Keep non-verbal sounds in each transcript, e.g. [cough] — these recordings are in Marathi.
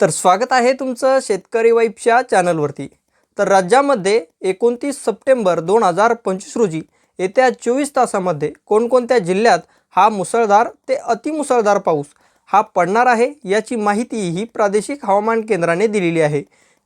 तर स्वागत आहे तुमचं शेतकरी वाईफच्या चॅनलवरती. तर राज्यामध्ये एकोणतीस सप्टेंबर दोन हजार पंचवीस रोजी येत्या चोवीस तासामध्ये कोणकोणत्या जिल्ह्यात हा मुसळधार ते अतिमुसळधार पाऊस हा पडणार आहे याची माहिती ही प्रादेशिक हवामान केंद्राने दिलेली आहे.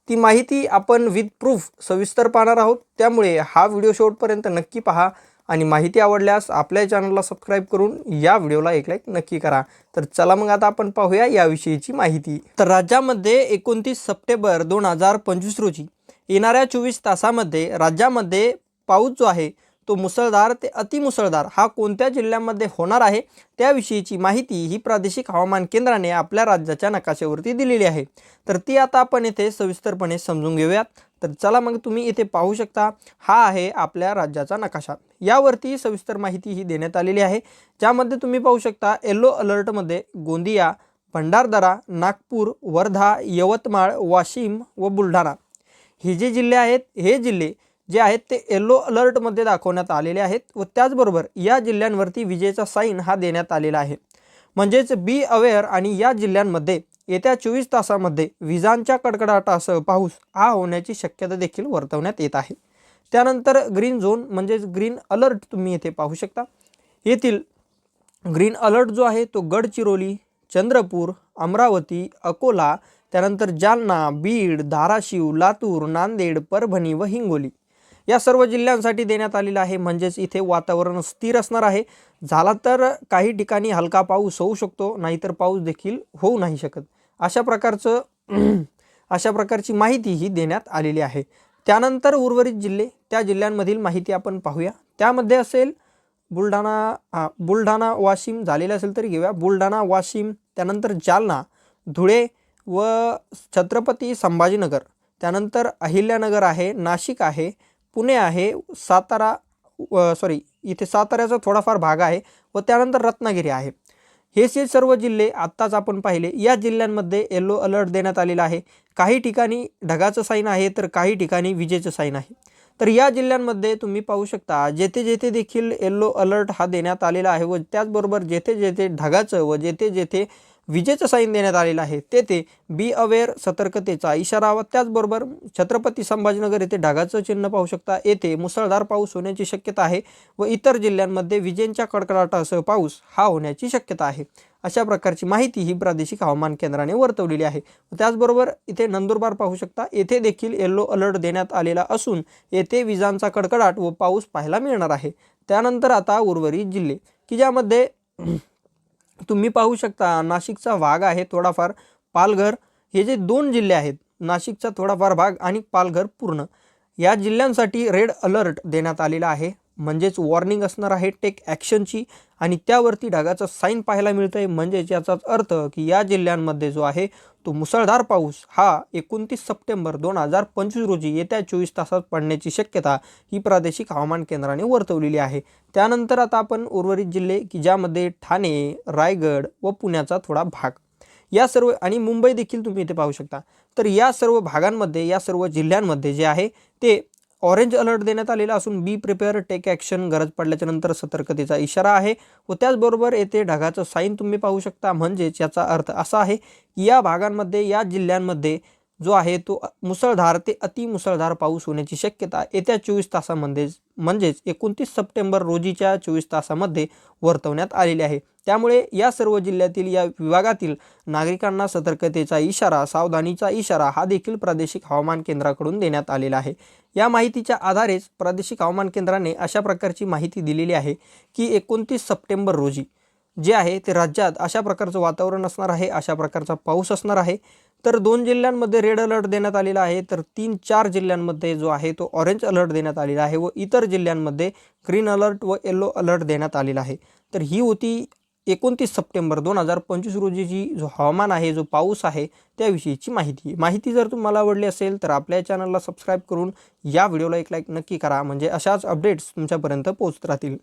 ती माहिती आपण विथ प्रूफ सविस्तर पाहणार आहोत. त्यामुळे हा व्हिडिओ शेवटपर्यंत नक्की पहा. आणि माहिती आवडल्यास आपल्या चॅनलला सबस्क्राईब करून या व्हिडिओला एक लाईक नक्की करा. तर चला मग आता आपण पाहूया याविषयीची माहिती. तर राज्यामध्ये एकोणतीस सप्टेंबर दोन हजार पंचवीस रोजी येणाऱ्या चोवीस तासामध्ये राज्यामध्ये पाऊस जो आहे तो मुसळधार ते अतिमुसळधार हा कोणत्या जिल्ह्यामध्ये होणार आहे त्याविषयीची माहिती ही प्रादेशिक हवामान केंद्राने आपल्या राज्याच्या नकाशावरती दिलेली आहे. तर ती आता आपण येथे सविस्तरपणे समजून घेऊयात. तर चला मग तुम्ही इथे पाहू शकता हा आहे आपल्या राज्याचा नकाशा. यावरती सविस्तर माहिती ही देण्यात आलेली आहे ज्यामध्ये तुम्ही पाहू शकता येल्लो अलर्टमध्ये गोंदिया भंडारदरा नागपूर वर्धा यवतमाळ वाशिम व बुलढाणा. हे जे जिल्हे आहेत हे जिल्हे जे आहेत ते येल्लो अलर्टमध्ये दाखवण्यात आलेले आहेत व त्याचबरोबर या जिल्ह्यांवरती विजेचा साईन हा देण्यात आलेला आहे. म्हणजेच बी अवेअर आणि या जिल्ह्यांमध्ये येत्या चोवीस तासामध्ये विजांच्या कडकडाटासह पाऊस हा होण्याची शक्यता देखील वर्तवण्यात येत आहे. त्यानंतर ग्रीन झोन म्हणजेच ग्रीन अलर्ट तुम्ही येथे पाहू शकता. येथील ग्रीन अलर्ट जो आहे तो गडचिरोली चंद्रपूर अमरावती अकोला त्यानंतर जालना बीड धाराशिव लातूर नांदेड परभणी व हिंगोली. या सर्व जिल्ह्यांसाठी देण्यात आलेलं आहे. म्हणजेच इथे वातावरण स्थिर असणार आहे. झाला तर काही ठिकाणी हलका पाऊस होऊ शकतो नाहीतर पाऊस देखील होऊ नाही शकत. अशा प्रकारचं [clears throat] अशा प्रकारची माहिती ही देण्यात आलेली आहे. त्यानंतर उर्वरित जिल्हे त्या जिल्ह्यांमधील माहिती आपण पाहूया. त्यामध्ये असेल बुलढाणा बुलढाणा वाशिम झालेलं असेल तरी घेऊया. बुलढाणा वाशिम त्यानंतर जालना धुळे व छत्रपती संभाजीनगर. त्यानंतर अहिल्यानगर आहे नाशिक आहे पुणे आहे सातारा सॉरी इथे साताऱ्याचा थोडाफार भाग आहे व त्यानंतर रत्नागिरी आहे. हे जे सर्व जिल्हे आत्ताच आपण पाहिले. या जिल्ह्यांमध्ये येल्लो अलर्ट देण्यात आलेला आहे. काही ठिकाणी ढगाचं साईन आहे तर काही ठिकाणी विजेचं साईन आहे. तर या जिल्ह्यांमध्ये तुम्ही पाहू शकता जेथे जेथे देखील येल्लो अलर्ट हा देण्यात आलेला आहे व त्याचबरोबर जेथे जेथे ढगाचं व जेथे जेथे विजेचं साईन देण्यात आलेलं आहे. तेथे बी अवेअर सतर्कतेचा इशारा व त्याचबरोबर छत्रपती संभाजीनगर येथे ढगाचं चिन्ह पाहू शकता. येथे मुसळधार पाऊस होण्याची शक्यता आहे व इतर जिल्ह्यांमध्ये विजेंच्या कडकडाटासह पाऊस हा होण्याची शक्यता आहे. अशा प्रकारची माहिती ही प्रादेशिक हवामान केंद्राने वर्तवलेली आहे. त्याचबरोबर इथे नंदुरबार पाहू शकता. येथे देखील येल्लो अलर्ट देण्यात आलेला असून येथे विजांचा कडकडाट व पाऊस पाहायला मिळणार आहे. त्यानंतर आता उर्वरित जिल्हे की ज्यामध्ये तुम्ही पाहू शकता नाशिकचा भाग आहे थोडाफार पालघर. हे जे दोन जिल्हे आहेत नाशिकचा थोडाफार भाग आणि पालघर पूर्ण या जिल्ह्यांसाठी रेड अलर्ट देण्यात आलेला आहे. म्हणजेच वॉर्निंग असणार आहे टेक ॲक्शनची आणि त्यावरती ढगाचं साईन पाहायला मिळतं आहे म्हणजेच याचाच अर्थ की या जिल्ह्यांमध्ये जो आहे तो मुसळधार पाऊस हा एकोणतीस सप्टेंबर दोन हजार पंचवीस रोजी येत्या चोवीस तासात पडण्याची शक्यता ही प्रादेशिक हवामान केंद्राने वर्तवलेली आहे. त्यानंतर आता आपण उर्वरित जिल्हे की ज्यामध्ये ठाणे रायगड व पुण्याचा थोडा भाग. या सर्व आणि मुंबई देखील तुम्ही इथे पाहू शकता. तर या सर्व भागांमध्ये या सर्व जिल्ह्यांमध्ये जे आहे ते ऑरेंज अलर्ट देण्यात आलेला असून बी प्रिपेअर टेक ॲक्शन गरज पडल्याच्या नंतर सतर्कतेचा इशारा आहे व त्याचबरोबर येथे ढगाचं साईन तुम्ही पाहू शकता. म्हणजेच याचा अर्थ असा आहे की या भागांमध्ये या जिल्ह्यांमध्ये जो आहे तो मुसळधार ते अतिमुसळधार पाऊस होण्याची शक्यता येत्या चोवीस तासामध्ये म्हणजेच एकोणतीस सप्टेंबर रोजीच्या चोवीस तासामध्ये वर्तवण्यात आलेली आहे. त्यामुळे या सर्व जिल्ह्यातील या विभागातील नागरिकांना सतर्कतेचा इशारा सावधानीचा इशारा हा देखील प्रादेशिक हवामान केंद्राकडून देण्यात आलेला आहे. या माहितीच्या आधारेच प्रादेशिक हवामान केंद्राने अशा प्रकारची माहिती दिलेली आहे की एकोणतीस सप्टेंबर रोजी जे आहे ते राज्यात अशा प्रकारचं वातावरण असणार आहे अशा प्रकारचा पाऊस असणार आहे. तर दोन जिल्ह्यांमध्ये रेड अलर्ट देण्यात आलेला आहे. तर तीन चार जिल्ह्यांमध्ये जो आहे तो ऑरेंज अलर्ट देण्यात आलेला आहे व इतर जिल्ह्यांमध्ये ग्रीन अलर्ट व येल्लो अलर्ट देण्यात आलेला आहे. तर ही होती एकोणतीस सप्टेंबर दोन हजार पंचवीस रोजीची जो हवामान आहे जो पाऊस आहे त्याविषयीची माहिती. माहिती जर तुम्हाला आवडली असेल तर आपल्या चॅनलला सबस्क्राईब करून या व्हिडिओला एक लाईक नक्की करा. म्हणजे अशाच अपडेट्स तुमच्यापर्यंत पोहोचत राहतील.